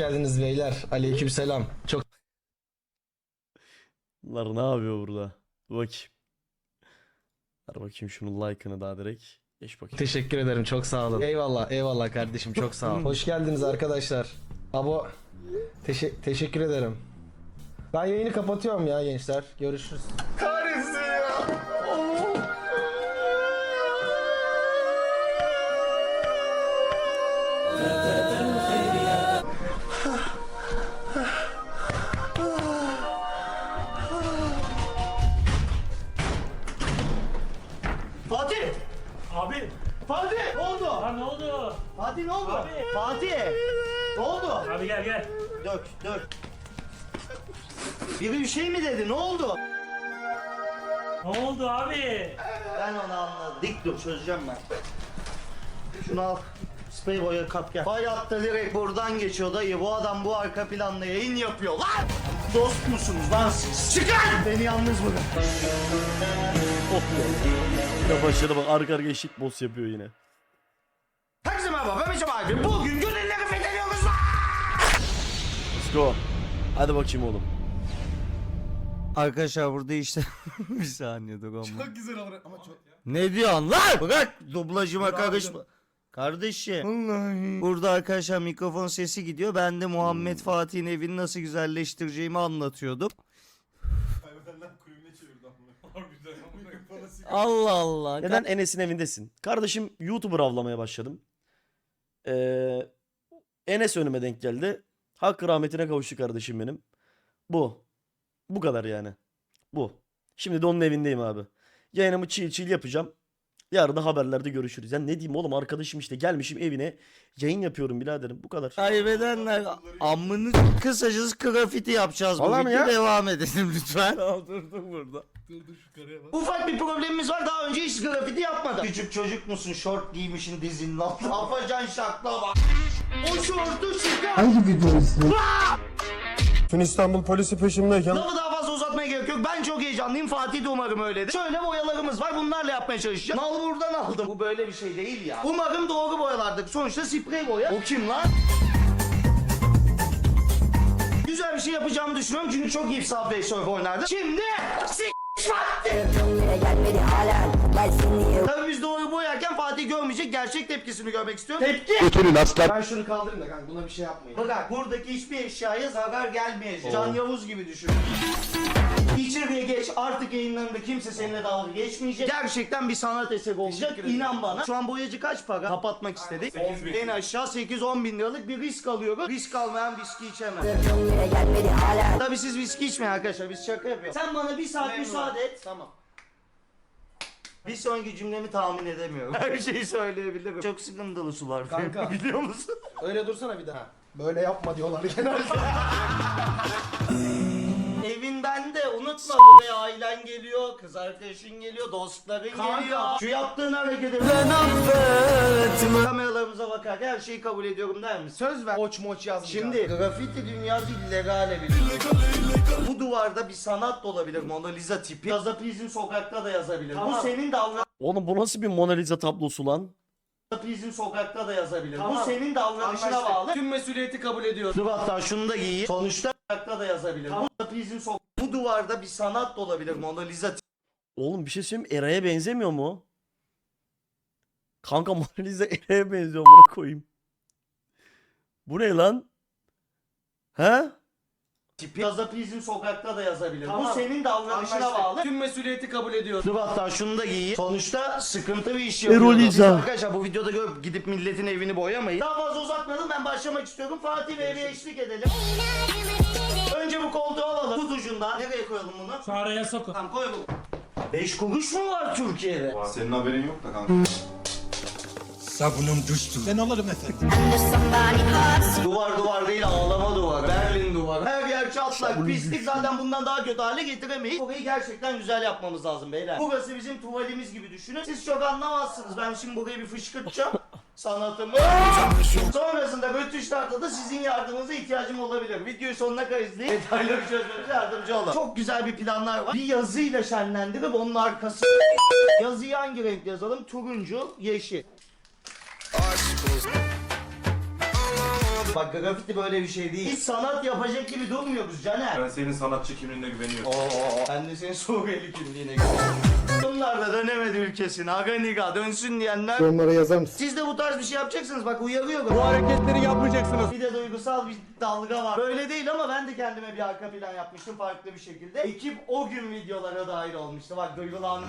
geldiniz beyler. Aleykümselam. Çok Bunlar ne yapıyor burada? Dur bakayım. Ver bakayım şunun like'ını daha direkt. Geç bakayım. teşekkür ederim. Çok sağ olun. Eyvallah, eyvallah kardeşim. Çok sağ ol. Hoş geldiniz arkadaşlar. Abo Teşe- teşekkür ederim. Ben yayını kapatıyorum ya gençler. Görüşürüz. Fatih! Abi. Fatih! Ne oldu? Ha ne oldu? Fatih ne oldu? Abi. Fatih! Ne oldu? Abi gel gel. Dök, dök. Biri bir şey mi dedi? Ne oldu? Ne oldu abi? Ben onu anladım. Dik dur çözeceğim ben. Şunu al. Sprey boya kap gel. Hayatta direkt buradan geçiyor dayı. Bu adam bu arka planda yayın yapıyor lan. Dost musunuz lan siz? Çıkın! Beni yalnız bırakın. Ya başladı bak arka arka eşit boss yapıyor yine. Herkese merhaba ben Mecem abi. Bugün gönülleri fethediyoruz. Let's go. Hadi bakayım oğlum. Arkadaşlar burada işte bir saniye dur ama. Çok güzel olur ama çok... Ne diyorsun lan? Bırak dublajıma karışma. Kardeşim. Burada arkadaşlar mikrofon sesi gidiyor. Ben de Muhammed Fatih'in evini nasıl güzelleştireceğimi anlatıyordum. Allah Allah. Neden Enes'in evindesin? Kardeşim YouTuber avlamaya başladım. Ee, Enes önüme denk geldi. Hakkı rahmetine kavuştu kardeşim benim. Bu. Bu kadar yani. Bu. Şimdi de onun evindeyim abi. Yayınımı çil çil yapacağım. Yarın da haberlerde görüşürüz. Ya ne diyeyim oğlum arkadaşım işte gelmişim evine. Yayın yapıyorum biraderim bu kadar. Kaybedenler amını kısacası grafiti yapacağız bu mi video. ya? Devam edelim lütfen. Durdum burada. Dur dur şu karaya bak. Ufak bir problemimiz var. Daha önce hiç grafiti yapmadım. Küçük çocuk musun? Şort giymişin dizinin altına. Afacan şakla bak. O şortu çıkar. Dün İstanbul polisi peşimdeyken Lafı daha fazla uzatmaya gerek yok. Ben çok heyecanlıyım. Fatih de umarım öyledir. Şöyle boyalarımız var. Bunlarla yapmaya çalışacağım. Mal buradan aldım. Bu böyle bir şey değil ya. Umarım doğru boyalardır. Sonuçta sprey boya. O kim lan? Güzel bir şey yapacağımı düşünüyorum çünkü çok iyi Subway Surf oynardım. Şimdi s***. Tabii biz doğru boyarken Fatih görmeyecek gerçek tepkisini görmek istiyorum. Tepki! Ben şunu kaldırayım da kanka buna bir şey yapmayın. Bak buradaki hiçbir eşyaya zarar gelmeyecek. Can Yavuz gibi düşün. İçeriye geç artık yayınlarında kimse seninle dalga geçmeyecek. Gerçekten bir sanat eseri olacak. İnan bana. Şu an boyacı kaç para? Kapatmak istedik. En aşağı 8-10 bin liralık bir risk alıyoruz. Risk almayan viski içemez. Tabii siz viski içmeyin arkadaşlar biz şaka yapıyoruz. Sen bana bir saat müsaade et. Tamam. Bir sonraki cümlemi tahmin edemiyorum. Her şeyi söyleyebilirim. Çok sıkıntılı sular. Kanka. Biliyor musun? Öyle dursana bir daha. Böyle yapma diyorlar genelde. Evinden de unutma buraya ailen geliyor, kız arkadaşın geliyor, dostların geliyor. Şu yaptığın hareketi ben affetme. Kameralarımıza bakarak her şeyi kabul ediyorum der misin? Söz ver. Oç moç yazmayacağım. Şimdi grafiti dünyası illegale bir Bu duvarda bir sanat da olabilir Mona Lisa tipi. Gazaprizm sokakta da yazabilir. Bu senin Oğlum bu nasıl bir Mona Lisa tablosu lan? davranışın sokakta da yazabilir. Bu senin davranışına bağlı. Tüm mesuliyeti kabul ediyorum. Dur hatta şunu da giy. Sonuçta sokakta da yazabilir. Bu davranışın sok Bu duvarda bir sanat da olabilir Mona Lisa Oğlum bir şey söyleyeyim? Eray'a benzemiyor mu? Kanka Mona Lisa Eray'a benziyor bunu koyayım. Bu ne lan? He? tipi. Gazaprizm sokakta da yazabilir. Bu senin davranışına bağlı. Tüm mesuliyeti kabul ediyorum. Dur hatta şunu da giy. Sonuçta sıkıntı bir iş Erol yapıyoruz. Biz İza. arkadaşlar bu videoda görüp gidip milletin evini boyamayın. Daha fazla uzatmadım ben başlamak istiyorum. Fatih Bey'e eşlik edelim. Önce bu koltuğu alalım. Tut ucundan. Nereye koyalım bunu? Şu araya sokun. Tamam koy bu. 5 kuruş mu var Türkiye'de? Senin haberin yok da kanka. Duvar duvar değil ağlama duvar. Berlin duvarı. Her yer çatlak, pislik zaten bundan daha kötü hale getiremeyiz. Burayı gerçekten güzel yapmamız lazım beyler. Burası bizim tuvalimiz gibi düşünün. Siz çok anlamazsınız. Ben şimdi burayı bir fışkırtacağım. Sanatımı. Sonrasında rötuşlarda da sizin yardımınıza ihtiyacım olabilir. Videoyu sonuna kadar izleyin. Detayları çözmemize yardımcı olun. Çok güzel bir planlar var. Bir yazıyla şenlendirip onun arkası. Yazıyı hangi renk yazalım? Turuncu, yeşil. Bak grafiti böyle bir şey değil. Hiç sanat yapacak gibi durmuyoruz Caner. Ben senin sanatçı kimliğine güveniyorum. Oo, ben de senin Suriyeli kimliğine güveniyorum. Bunlar da dönemedi ülkesine. Aga niga dönsün diyenler. Onlara yazar mısın? Siz de bu tarz bir şey yapacaksınız bak uyarıyorum. Bu hareketleri yapmayacaksınız. Bir de duygusal bir dalga var. Böyle değil ama ben de kendime bir arka plan yapmıştım farklı bir şekilde. Ekip o gün videolara dahil olmuştu. Bak duygulandım.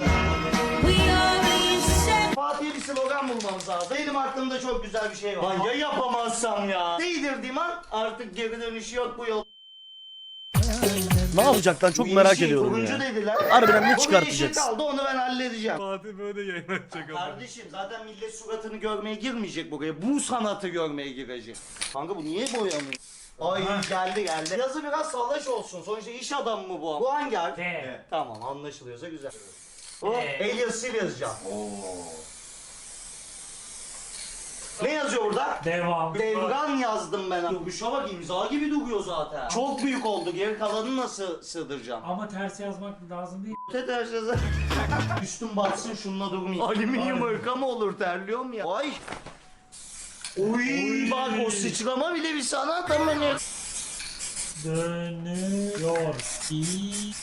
Fatih'e bir slogan bulmamız lazım. Benim aklımda çok güzel bir şey var. Lan ya yapamazsam ya. Değdirdiğim an artık geri dönüşü yok bu yol. Ne yapacaklar çok Bu merak ediyorum ya. dediler. Harbiden ne çıkartacaksın? kaldı onu ben halledeceğim. Fatih böyle yayın açacak ama. Kardeşim zaten millet suratını görmeye girmeyecek buraya. Bu sanatı görmeye girecek. Kanka bu niye boyanıyor? Ay geldi geldi. Yazı biraz salaş olsun. Sonuçta iş adamı mı bu? Bu hangi harf? T. Tamam anlaşılıyorsa güzel. O Ee. Elias yazacağım. Ne yazıyor burada? Devam. Devran yazdım ben. Duruşa bak imza gibi duruyor zaten. Çok büyük oldu. Geri kalanını nasıl sığdıracağım? Ama ters yazmak lazım değil. Ters yazar. Üstüm batsın şununla durmayayım. Alüminyum ırka mı olur terliyorum ya. Ay. Uy, bak o sıçrama bile bir sanat ama ne? Dönüyor. İyi.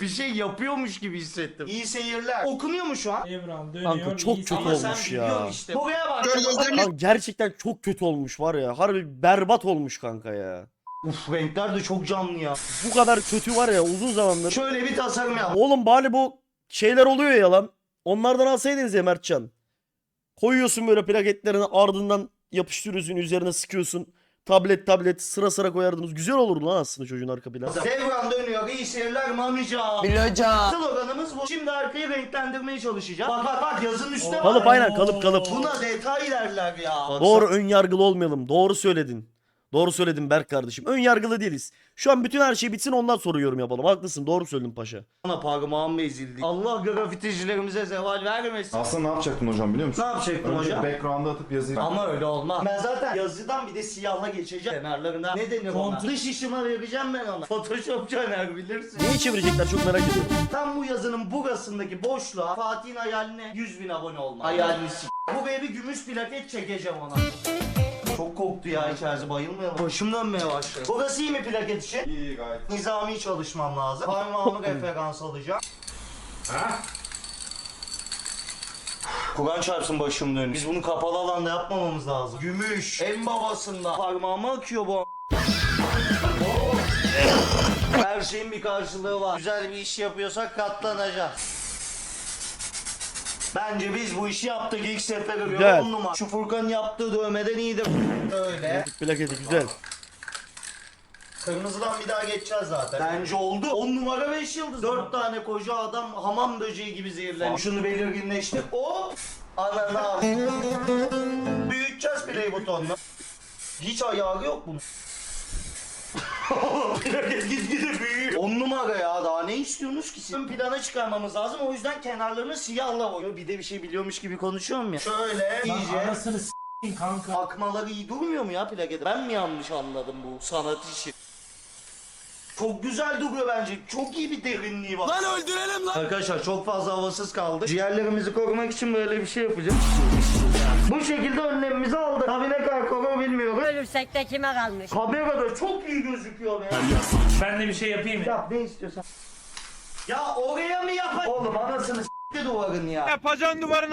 Bir şey yapıyormuş gibi hissettim. İyi seyirler. Okunuyor mu şu an? Evran dönüyor. Kanka çok iyi kötü Ama sen olmuş biliyorsun ya. işte. Buraya bak. Kanka gerçekten çok kötü olmuş var ya. Harbi berbat olmuş kanka ya. Uf renkler de çok canlı ya. Bu kadar kötü var ya uzun zamandır. Şöyle bir tasarım yap. Oğlum bari bu şeyler oluyor ya lan. Onlardan alsaydınız ya Mertcan. Koyuyorsun böyle plaketlerini ardından yapıştırıyorsun üzerine sıkıyorsun. Tablet tablet sıra sıra koyardınız. Güzel olurdu lan aslında çocuğun arka planı. Devran dönüyor. İyi seyirler Mamica. Biloca. Sloganımız bu. Şimdi arkayı renklendirmeye çalışacağım. Bak bak bak yazın üstüne Kalıp bak. aynen kalıp kalıp. Buna detay derler ya. Doğru ön yargılı olmayalım. Doğru söyledin. Doğru söyledin Berk kardeşim. Ön yargılı değiliz. Şu an bütün her şey bitsin ondan sonra yorum yapalım. Haklısın doğru söyledin paşa. Bana parmağım ezildi. Allah grafiticilerimize zeval vermesin. Aslında ne yapacaktın hocam biliyor musun? Ne yapacaktım Önce hocam? background'a atıp yazıyı... Ama öyle olmaz. Ben zaten yazıdan bir de siyahla geçeceğim kenarlarına. Ne denir ona? Kontrol- Dış işime vereceğim ben ona. Photoshop caner bilirsin. Neyi çevirecekler çok merak ediyorum. Tam bu yazının burasındaki boşluğa Fatih'in hayaline 100 bin abone olmak. Hayalini s- Buraya bir gümüş plaket çekeceğim ona. Çok korktu ya içerisi bayılmayalım. Başım dönmeye başladı. Burası iyi mi plaket için? İyi gayet. Nizami çalışmam lazım. Parmağımı referans alacağım. Kur'an çarpsın başım dönüyor. Biz bunu kapalı alanda yapmamamız lazım. Gümüş. En babasında. Parmağıma akıyor bu. Her şeyin bir karşılığı var. Güzel bir iş yapıyorsak katlanacağız. Bence biz bu işi yaptık ilk sefere göre Güzel. on numara. Şu Furkan'ın yaptığı dövmeden iyidir. Öyle. Plaketi güzel. Kırmızıdan bir daha geçeceğiz zaten. Bence oldu. 10 numara 5 yıldız. 4 tane koca adam hamam böceği gibi zehirlenmiş. Şunu belirginleştir. Hop! Ananı al. Büyüteceğiz play butonunu. Hiç ayağı yok bunun. Plaket gitgide büyüyor. 10 numara ya daha ne istiyorsunuz ki siz? Ön plana çıkarmamız lazım o yüzden kenarlarını siyahla boyuyor. Bir de bir şey biliyormuş gibi konuşuyorum ya. Şöyle Lan iyice. anasını s**in kanka. Akmaları iyi durmuyor mu ya plakete? Ben mi yanlış anladım bu sanat işi? Çok güzel duruyor bence. Çok iyi bir derinliği var. Lan öldürelim lan. Arkadaşlar çok fazla havasız kaldı. Ciğerlerimizi korumak için böyle bir şey yapacağım. Bu şekilde önlemimizi aldık. Tabii ne kadar korur bilmiyorum. Ölürsek de kime kalmış? Kamerada çok iyi gözüküyor be. Ben de bir şey yapayım mı? Yap ne istiyorsan. Ya oraya mı yapayım? Oğlum anasını s**ti duvarın ya.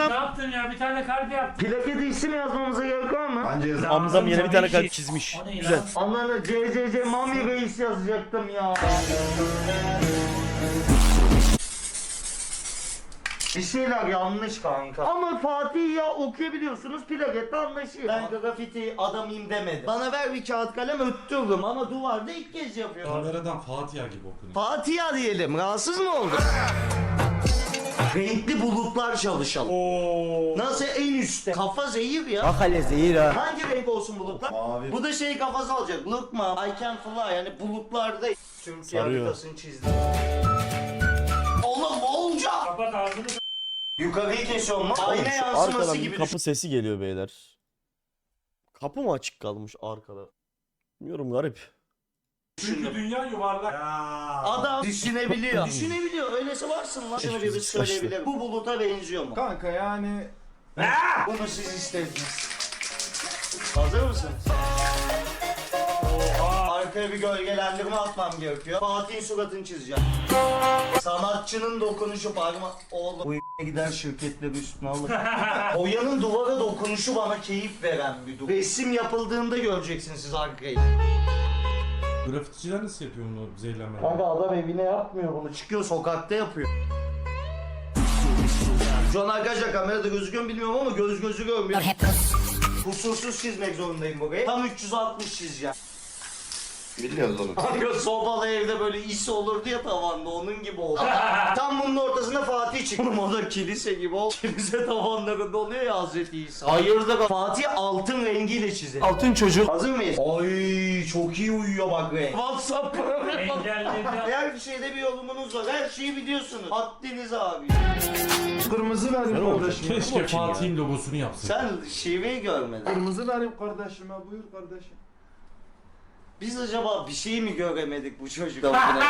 Ne yaptın ya? Bir tane kalp yaptın. Plakete isim yazmamıza gerek var mı? Bence yazın. Hamzam yine bir tane kalp çizmiş. Güzel. Ananı CCC Mami Reis yazacaktım ya. Bir şeyler yanlış kanka. Ama Fatih ya okuyabiliyorsunuz plakette anlaşıyor. Ben grafiti adamıyım demedim. Bana ver bir kağıt kalem öttürürüm ama duvarda ilk kez yapıyorum. Kameradan Fatiha gibi okunuyor. Fatiha diyelim. Rahatsız mı oldun? Renkli bulutlar çalışalım. Nasıl en üstte? Kafa zehir ya. Akale zehir ha. Hangi renk olsun bulutlar? Mavi. Bu da şey kafası alacak. Look mom, I can fly. Yani bulutlarda Türkiye Sarıyor. haritasını çizdim. Oğlum olacak? Kapat ağzını. Yukarıyı kesiyorum lan. Oğlum Ayna yansıması arkadan bir gibi kapı sesi geliyor beyler. Kapı mı açık kalmış arkada? Bilmiyorum garip. düşündüm. dünya yuvarlak. Adam düşünebiliyor. düşünebiliyor. Öylesi varsın lan. Şunu bir Hiçbir şey söyleyebilirim. Bu buluta benziyor mu? Kanka yani... Bunu siz istediniz. Hazır mısın? Arkaya bir gölgelendirme atmam gerekiyor. Fatih'in suratını çizeceğim. Sanatçının dokunuşu parma... Oğlum bu gider şirketleri üstüne alır. Oya'nın duvara dokunuşu bana keyif veren bir durum. Resim yapıldığında göreceksiniz siz arkayı. Grafiticiler nasıl yapıyor bunu zehirlenme? Kanka adam evine yapmıyor bunu. Çıkıyor sokakta yapıyor. Şu an arkadaşlar kamerada gözüküyor mu bilmiyorum ama göz gözü görmüyor. Kusursuz çizmek zorundayım burayı. Tam 360 çizeceğim. Biliyoruz onu. Kanka sobalı evde böyle is olurdu ya tavanda onun gibi oldu. Tam bunun ortasında Fatih çıktı. Oğlum o da kilise gibi oldu. Kilise tavanlarında oluyor ya Hazreti İsa. Hayırdır Fatih altın rengiyle çizer. Altın çocuk. Hazır mıyız? Ay çok iyi uyuyor bak renk. Whatsapp Engelledi. Her şeyde bir yorumunuz var. Her şeyi biliyorsunuz. Haddiniz abi. Kırmızı verin kardeşime. Keşke Fatih'in logosunu yapsın. Sen şiveyi görmedin. Kırmızı verin kardeşime. Buyur kardeşim. Biz acaba bir şey mi göremedik bu çocukta?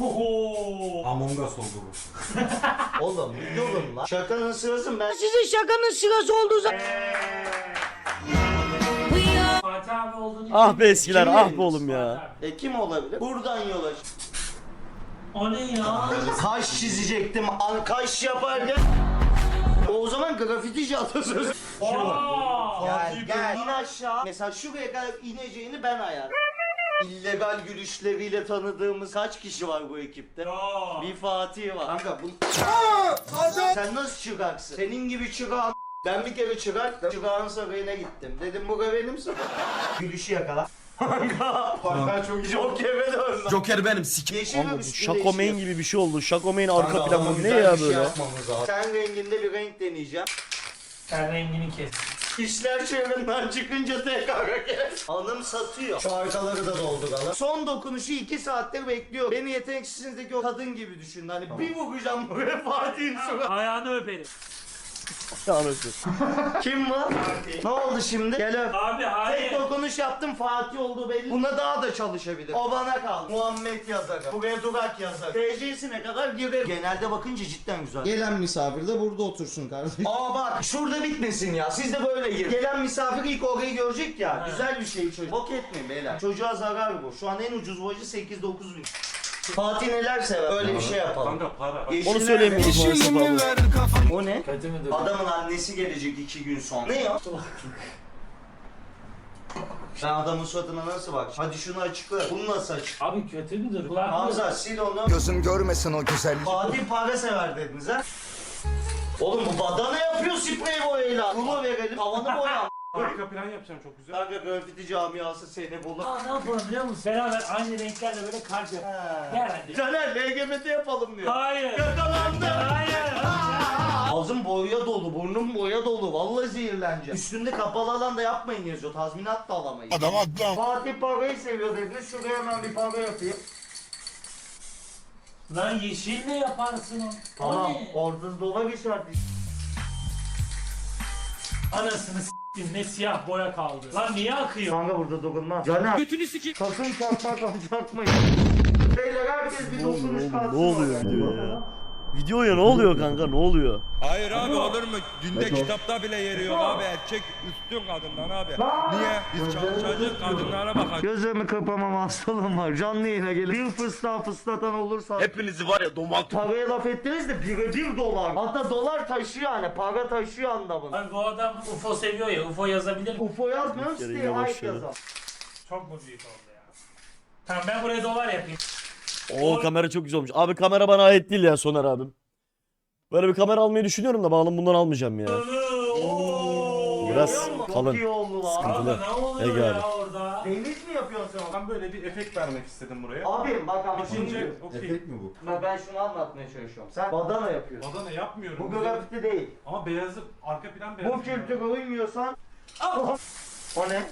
Oho. Among Us oldu bu. Oğlum yorun lan. Şakanın sırası mı? Ben sizin şakanın sırası olduğu zaman... Fatih abi olduğunu Ah be eskiler Kim ah be oğlum ya. E kim olabilir? Buradan yola çık. O ne ya? Kaş çizecektim. An kaş yaparken... O zaman grafitici atasözü. Aa. Gel gel in aşağı. Mesela şuraya kadar ineceğini ben ayarladım. İllegal gülüşleriyle tanıdığımız kaç kişi var bu ekipte? Ya. Bir Fatih var. Kanka bu... Sen nasıl çıraksın? Senin gibi çırağın... Ben bir kere çıraktım. Çırağın sarayına gittim. Dedim bu benim sarayım. Gülüşü yakala. Kanka. Bak çok Joker'e döndüm. Joker benim sik. Yeşil Oğlum bu üstünde yeşil. gibi bir şey oldu. Şakomeyn arka Kanka, plan ama bu ne güzel ya bir şey böyle? yapmamız lazım. Ten renginde bir renk deneyeceğim. Sen rengini kes. İşler çığırından çıkınca tekrar hareket. Hanım satıyor. Şu arkaları da dolduralım. Son dokunuşu 2 saattir bekliyor. Beni yeteneksizliğindeki o kadın gibi düşün. Hani bir vuracağım buraya Fatih'in suratı. Ayağını öperim. Anasını. Kim var? ne oldu şimdi? Gel öp. Abi Tek hayır. dokunuş yaptım Fatih olduğu belli. Buna daha da çalışabilir. O bana kaldı. Muhammed yazar. Buraya Durak yazar. TC'sine kadar girer. Genelde bakınca cidden güzel. Gelen misafir de burada otursun kardeşim. Aa bak şurada bitmesin ya. Siz de böyle girin. Gelen misafir ilk orayı görecek ya. Güzel bir şey çocuk. Bok etmeyin beyler. Çocuğa zarar bu. Şu an en ucuz boyacı 8-9 bin. Fatih neler sever? Öyle bir şey yapalım. Kanka para. Yeşiller Onu ne? söyleyemiyoruz maalesef abi. O ne? Adamın annesi gelecek iki gün sonra. Ne ya? Ben adamın suratına nasıl bak? Hadi şunu açıkla. Bunu nasıl açık? Abi kötü müdür? Hamza sil onu. Gözüm görmesin o güzelliği. Fatih para sever dediniz ha? Oğlum bu badana yapıyor sprey boyayla. Rulo verelim. Havanı boya. Arka plan yapacağım çok güzel. Kanka grafiti camiası bulur. Aa, ne yapalım biliyor musun? Beraber aynı renklerle böyle kalp yap. Gel hadi. Caner LGBT yapalım diyor. Hayır. Yakalandı. Hayır. Ağzım boya dolu, burnum boya dolu. Vallahi zehirleneceğim. Üstünde kapalı alanda yapmayın yazıyor. Tazminat da alamayız. Adam adam. Fatih parayı seviyor dediniz. Şuraya hemen bir para yapayım. Lan yeşil ne yaparsın o? Tamam. O ne? Orada dolar işareti. Anasını s**tim ne siyah boya kaldı. Lan niye akıyor? Kanka burada dokunmaz. Caner. Götünü sikeyim. Sakın çarpma çarpmayın. Beyler herkes bir dokunuş kalsın. ne oluyor videoya? Videoya ne oluyor kanka ne oluyor? Hayır abi olur mu? Dünde kitapta bile yeri yok abi. Erkek üstün kadından abi. Niye? Biz çalışacağız kadınlara bakacağız. Gözlerimi kırpamam hastalığım var. Canlı yayına gelin. Bir fıstığa fıslatan olursa. Hepinizi var ya domal Paraya laf ettiniz de bire bir dolar. Hatta dolar taşıyor yani. Para taşıyor anlamında. Abi bu adam UFO seviyor ya. UFO yazabilir mi? UFO yazmıyorum siteye başladı. yazar. Çok mu büyük oldu ya? Tamam ben buraya dolar yapayım. Oo kamera çok güzel olmuş. Abi kamera bana ait değil ya Soner abim. Böyle bir kamera almayı düşünüyorum da bağlam bundan almayacağım ya. Biraz kalın. İyi oldu lan. Sıkıntılı. Abi Ege abi. Deniz mi yapıyorsun sen? Ben böyle bir efekt vermek istedim buraya. Abim bak ama İkinci şimdi okey. mi bu? ben, ben şunu anlatmaya çalışıyorum. Sen badana yapıyorsun. Badana yapmıyorum. Bu grafiti değil. Ama beyazı arka plan beyaz. Bu kültüre uymuyorsan... o ne?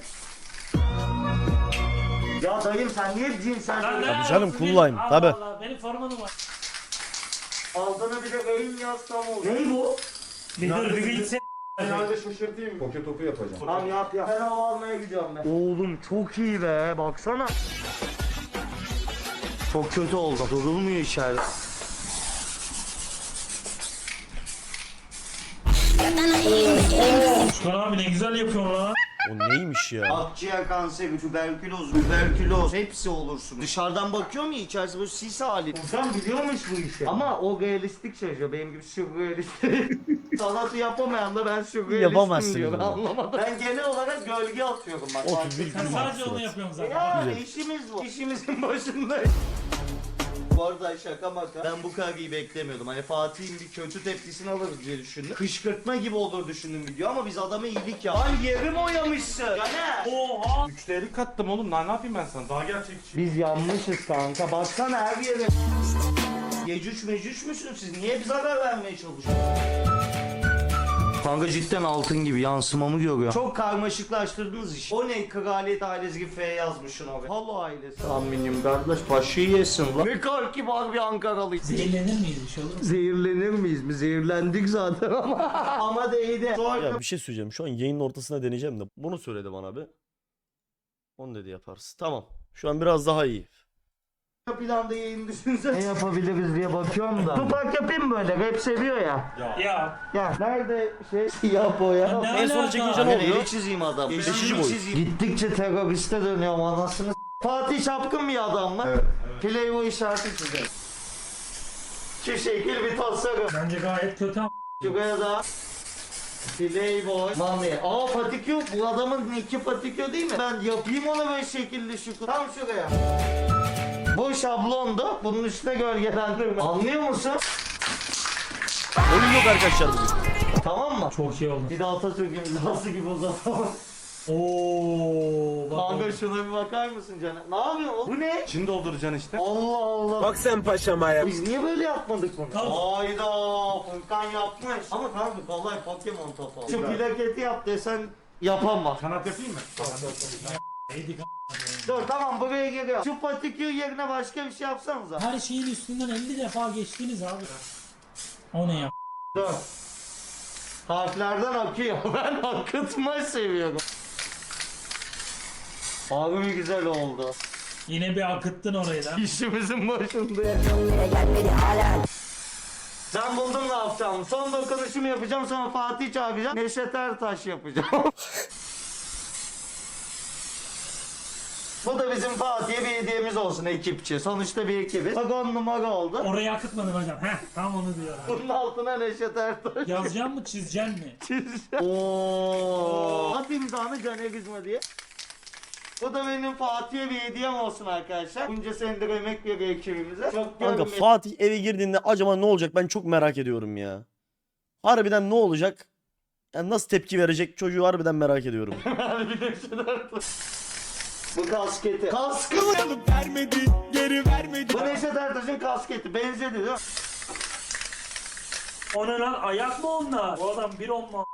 Ya dayım sen niye cinsel Lan ne Tabii canım, cool Benim- line, Allah tabii. Allah, Benim formanım var. Altına bir de beyin yazsam olur. Ne bu? Bir dur bir gitsin. Finalde şaşırtayım? Poke topu yapacağım. Tamam yap yap. Ben hava almaya gidiyorum ben. Oğlum çok iyi be baksana. Çok kötü oldu. Durulmuyor içeride. Furkan abi ne güzel yapıyorsun lan. O neymiş ya? Akciğer kanseri, tüberküloz, tüberküloz hepsi olursun. Dışarıdan bakıyorum ya içerisi böyle sis hali. Furkan biliyormuş bu işi. Ama o realistik şey. Benim gibi sürrealistik. Sanatı yapamayan da ben sürrealistim Yapamazsın diyor. Ben bunu. anlamadım. Ben genel olarak gölge atıyorum bak. 31 Sen gün sadece onu yapıyorsun zaten. Ya işimiz bu. İşimizin başında. Bu arada şaka maka. Ben bu kadar iyi beklemiyordum. Hani Fatih'in bir kötü tepkisini alırız diye düşündüm. Kışkırtma gibi olur düşündüm video ama biz adama iyilik ya. Lan yerim oyamışsın. Caner. Oha. Müşteri kattım oğlum. Daha ne yapayım ben sana? Daha gerçekçi. Biz yanmışız kanka. Baksana her yere. Yecüc mecüc müsünüz siz? Niye bize haber vermeye çalışıyorsunuz? Kanka cidden altın gibi yansımamı görüyor. Çok karmaşıklaştırdınız işi. O ne kraliyet ailesi gibi F yazmışsın oraya. Halo ailesi. Aminim kardeş başı yesin lan. Ne kadar kibar bir Ankaralı. Zehirlenir miyiz bir şey olur mu? Zehirlenir miyiz mi? Zehirlendik zaten ama. ama değdi. Sonra Ya bir şey söyleyeceğim. Şu an yayının ortasına deneyeceğim de. Bunu söyledi bana bir. Onu dedi yaparız. Tamam. Şu an biraz daha iyi. Planda yayın düşünsene. Ne yapabiliriz diye bakıyorum da. Tupak yapayım böyle. Rap seviyor ya. Ya. Ya nerede şey siyah boya? Ne En son alaka? çekince ne Ben oluyor? eli çizeyim adam. Elimi boy. çizeyim. Gittikçe teröriste dönüyorum anasını s- Fatih Çapkın bir adam mı? Evet. Playboy işareti çizelim. Şu şekil bir tasarım. Bence gayet kötü ama. Şuraya da Playboy, Mami. Aa patikyo, bu adamın nicki patikyo değil mi? Ben yapayım ona böyle şekilli şu Tam şuraya. Bu şablondu. Bunun üstüne gölgelendirme. Anlıyor musun? Oyun yok arkadaşlar bugün. Tamam mı? Çok iyi oldu. Bir de Atatürk'ün imzası gibi uzatalım. Oo. Bak Kanka şuna bir bakar mısın canım? Ne yapıyorsun oğlum? Bu ne? Çin dolduracaksın işte. Allah Allah. Bak sen paşama ya. biz niye böyle yapmadık bunu? Tamam. Hayda Furkan yapmış. Ama kanka kolay Pokemon topu. Şu plaketi yap desen yapamaz. Kanat yapayım mı? Neydi Dur tamam buraya geliyor. Şu patikyo yerine başka bir şey yapsanıza. Her şeyin üstünden 50 defa geçtiniz abi. O ne ya? Dur. Harflerden akıyor. Ben akıtma seviyorum. Abi güzel oldu. Yine bir akıttın orayı da. İşimizin başında. Ben buldum ne yapacağım. Son dokunuşumu yapacağım sonra Fatih çağıracağım. Neşet Ertaş yapacağım. Bu da bizim Fatih'e bir hediyemiz olsun ekipçi. Sonuçta bir ekibiz. Bak on numara oldu. Orayı akıtmadın hocam. Heh tam onu diyor. abi. Bunun altına Neşet Ertaş. Yazacağım mı çizeceksin mi? Ooo. At imzanı Caner Gizme diye. Bu da benim Fatih'e bir hediyem olsun arkadaşlar. Bunca senedir emek veriyor ekibimize. Çok Kanka görmeyin. Fatih eve girdiğinde acaba ne olacak ben çok merak ediyorum ya. Harbiden ne olacak? Yani nasıl tepki verecek çocuğu harbiden merak ediyorum. Bir de şunu. Bu kasketi. Kaskı mı? Vermedi, geri vermedi. Bu Neşet Ertaş'ın kasketi. Benzedi değil mi? O ne lan ayak mı onlar? Bu adam bir onla.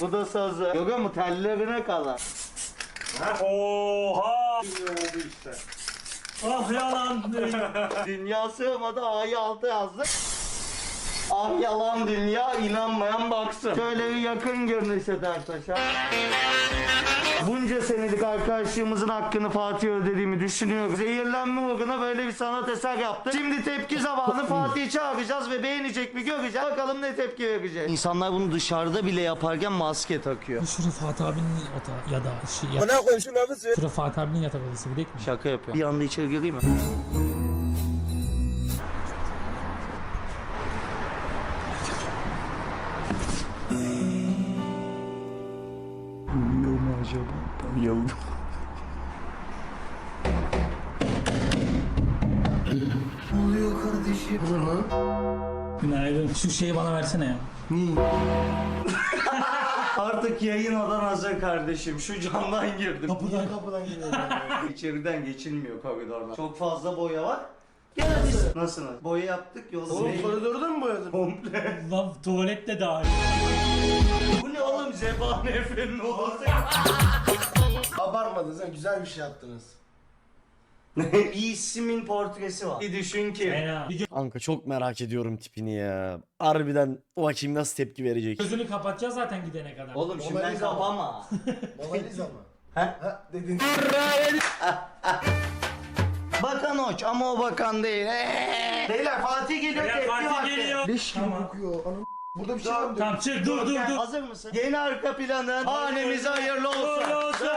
Bu da sazı. Görüyor musun? Tellerine kadar. Oha. oldu işte. Ah yalan. Dünya sığmadı A'yı altı yazdı. Ah yalan dünya inanmayan baksın. Şöyle bir yakın gör Neşet Ertaş'a. Bunca senelik arkadaşlığımızın hakkını Fatih ödediğimi düşünüyorum. Zehirlenme uğruna böyle bir sanat eser yaptık. Şimdi tepki zamanı Fatih'i çağıracağız ve beğenecek mi göreceğiz. Bakalım ne tepki verecek. İnsanlar bunu dışarıda bile yaparken maske takıyor. Şurada Fatih abinin yatağı ya da şey ya. Bana koy şunu abi söyle. Şurada Fatih abinin yatak odası bir mi? Şaka yapıyor. Bir anda içeri gireyim mi? Bayıldım. ne oluyor kardeşim? Bu lan? Günaydın. Şu şeyi bana versene ya. Artık yayın odan hazır kardeşim. Şu camdan girdim. Kapıdan. kapıdan giriyorum? İçeriden geçilmiyor koridordan. Çok fazla boya var. Gel hadi. Nasılsınız? Boya yaptık yolda. Oğlum koridorda mı boyadın? Komple. Lan tuvalet de dahil. Bu ne oğlum? Zebani Efe'nin odası. Abarmadınız ha güzel bir şey yaptınız. bir ismin portresi var. Bir düşün ki. Fena. Bir Kanka çok merak ediyorum tipini ya. Harbiden o bakayım nasıl tepki verecek. gözünü kapatacağız zaten gidene kadar. Oğlum şimdiden Lisa mı? kapama. Mona Lisa mı? He? Ha dedin. Bakan hoç ama o bakan değil. Ee! Beyler Fatih geliyor Ya tepki Fatih vakti. geliyor. Leş gibi Tamam. kokuyor. Anam Burada bir şey var mı? Tamam çık dur dur dur. Hazır mısın? Yeni arka planın hanemize hayırlı olsun. Hayırlı olsun.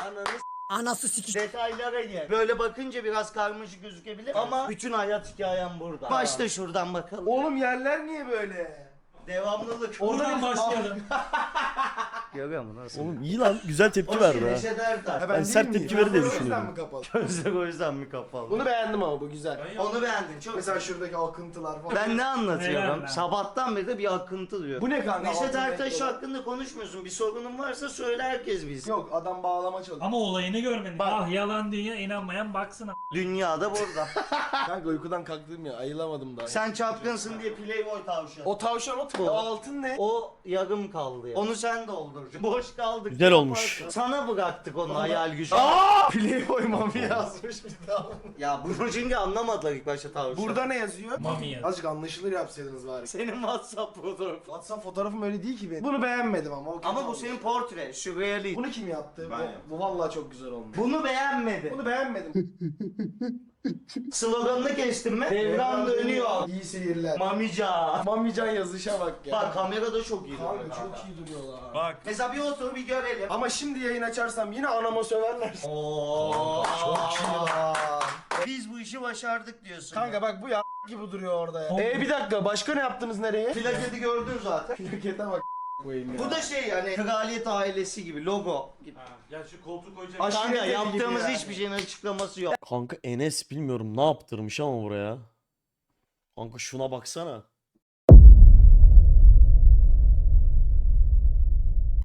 Ananı Anası sikiş. Detaylara gel. Böyle bakınca biraz karmaşık gözükebilir ama bütün hayat hikayem burada. Başta şuradan bakalım. Oğlum yerler niye böyle? Devamlılık. Buradan başlayalım. Görüyor musun nasıl? Oğlum iyi lan güzel tepki verdi şey ha. Neşet Ben sert tepki verir diye düşünüyorum. mi kapalı? Gözler o yüzden mi kapalı? Bunu beğendim ama bu güzel. Onu beğendin çok. Mesela şuradaki akıntılar falan. Ben ne anlatıyorum? Beğendim. Sabahtan beri de bir akıntı diyor. Bu ne kanka? Neşet Altın Ertaş renkli olan. hakkında konuşmuyorsun. Bir sorunun varsa söyle herkes bilsin. Yok adam bağlama çalışıyor. Ama olayını görmedin. Bak. Ah yalan dünya inanmayan baksın. Dünyada burada. Kanka uykudan kalktım ya ayılamadım daha. Sen çapkınsın diye Playboy tavşan. O, O tavşan o, Bu. o altın ne? o yarım kaldı ya. Onu sen dolduracaksın. Boş kaldık. Güzel olmuş. Sana bıraktık onu hayal gücü. Playboy mami yazmış bir daha. Ya bunu çünkü anlamadılar ilk başta tavşan. Burada ne yazıyor? Mami yaz. Azıcık anlaşılır yapsaydınız bari. senin WhatsApp fotoğrafı. WhatsApp fotoğrafım öyle değil ki benim. Bunu beğenmedim ama. o Ama bu senin portre, sürrealist. Bunu kim yaptı? Ben bu, bu vallahi çok güzel olmuş. Bunu beğenmedi. Bunu beğenmedim. Sloganını kestin mi? Devran dönüyor. İyi seyirler. Mamica. Mamican yazışa bak ya. Bak kamerada çok iyi. Kanka duruyor. çok iyi duruyorlar. Bak. Mesela bir otur bir görelim. Ama şimdi yayın açarsam yine anama söverler. Oo. Çok iyi. Biz bu işi başardık diyorsun. Kanka bak bu ya gibi duruyor orada ya. Ee bir dakika başka ne yaptınız nereye? Plaketi gördün zaten. Plakete bak koyayım ya. Bu da şey yani kraliyet ailesi gibi logo gibi. Ha, ya şu koltuk koyacak. Aşiret Kanka yaptığımız yani. hiçbir şeyin açıklaması yok. Kanka Enes bilmiyorum ne yaptırmış ama buraya. Kanka şuna baksana.